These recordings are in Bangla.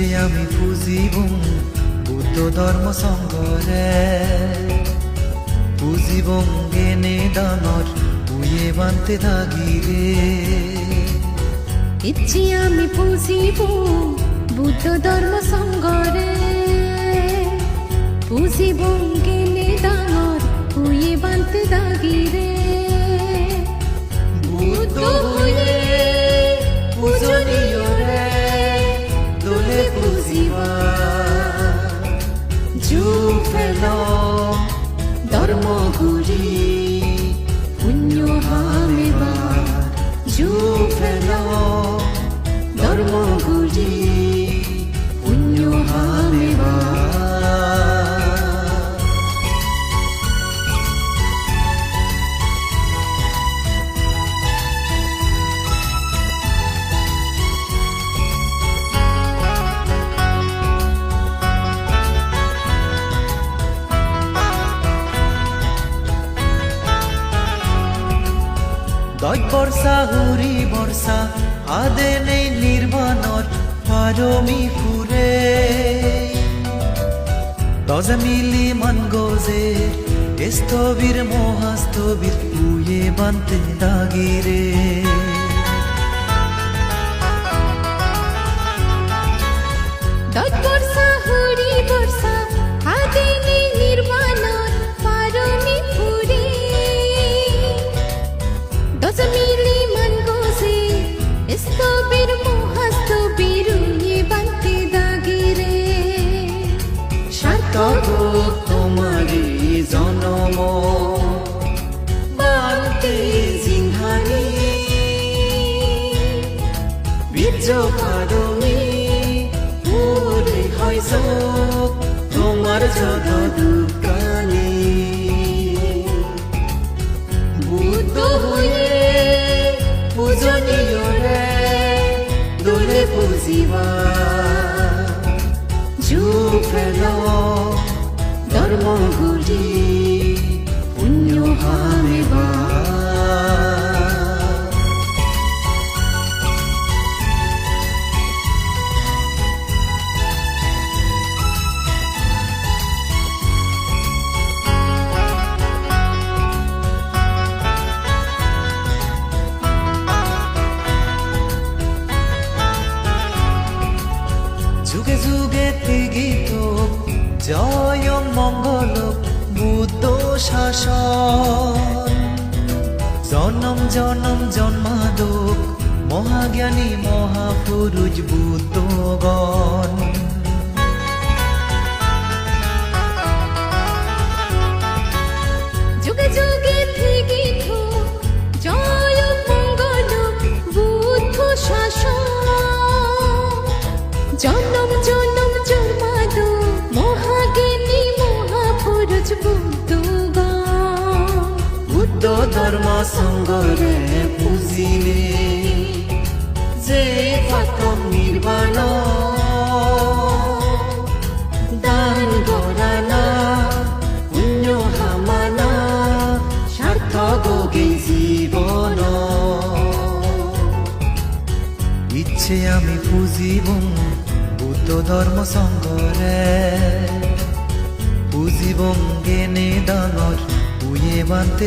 পুজিবুং বুদ্ধ ধর্ম সংঘরে পুজিবং গেনে দানর উয়ে বানতে দাগিরে ইচ্ছি আমি পুজিব বুদ্ধ ধর্ম সঙ্গরে পুজিব গেলে ডাঙর হুয়ে বানতে দাগিরে বুদ্ধ হয়ে বর্ষা, হুরি বর্ষা আদে নেই নির্বাণর পারমি ফুরে। দজা মিলি মন গোজে স্থবির মহাস্তবির উয়ে বানতে দাগিরে। দশ বর্ষা, হরি তোমার যত দুকানি বুদ্ধ হয়ে পূজনীয় রে দোলে পুজিবা। জু ফেল গীত জয় মঙ্গল বুদ্ধ শাসন। জনম জনম জন্মাদক, মহাজ্ঞানী মহাপুরুষ বুদ্ধগণ। যুগে যুগে বুদ্ধ শাসন। জনম সঙ্গরে পুজিলে যে পাতম নির্বাণ। দান গরানা পুণ্য হামানা সার্থক গে জীবন। ইচ্ছে আমি পুজিব বুদ্ধ ধর্ম সঙ্গরে, পুজিব গেনে দানর উয়ে বানতে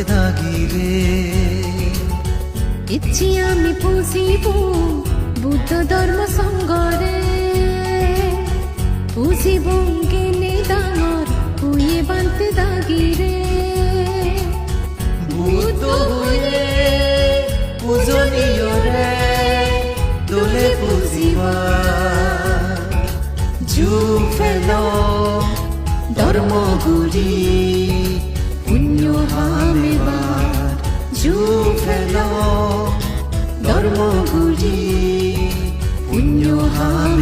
ইচ্ছি আমি পুজিব বুদ্ধ ধর্ম সঙ্গরে। পুজিব গেলে ডাঙর হুয়ে বানতে দাগিরে বুদ্ধ হয়ে পূজনীয় রে দোলে পুজিবা জু ফেল ধর্ম পুণ্য হামেবার জু ফেল ধর্ম গুরি পুণ্য হামেবার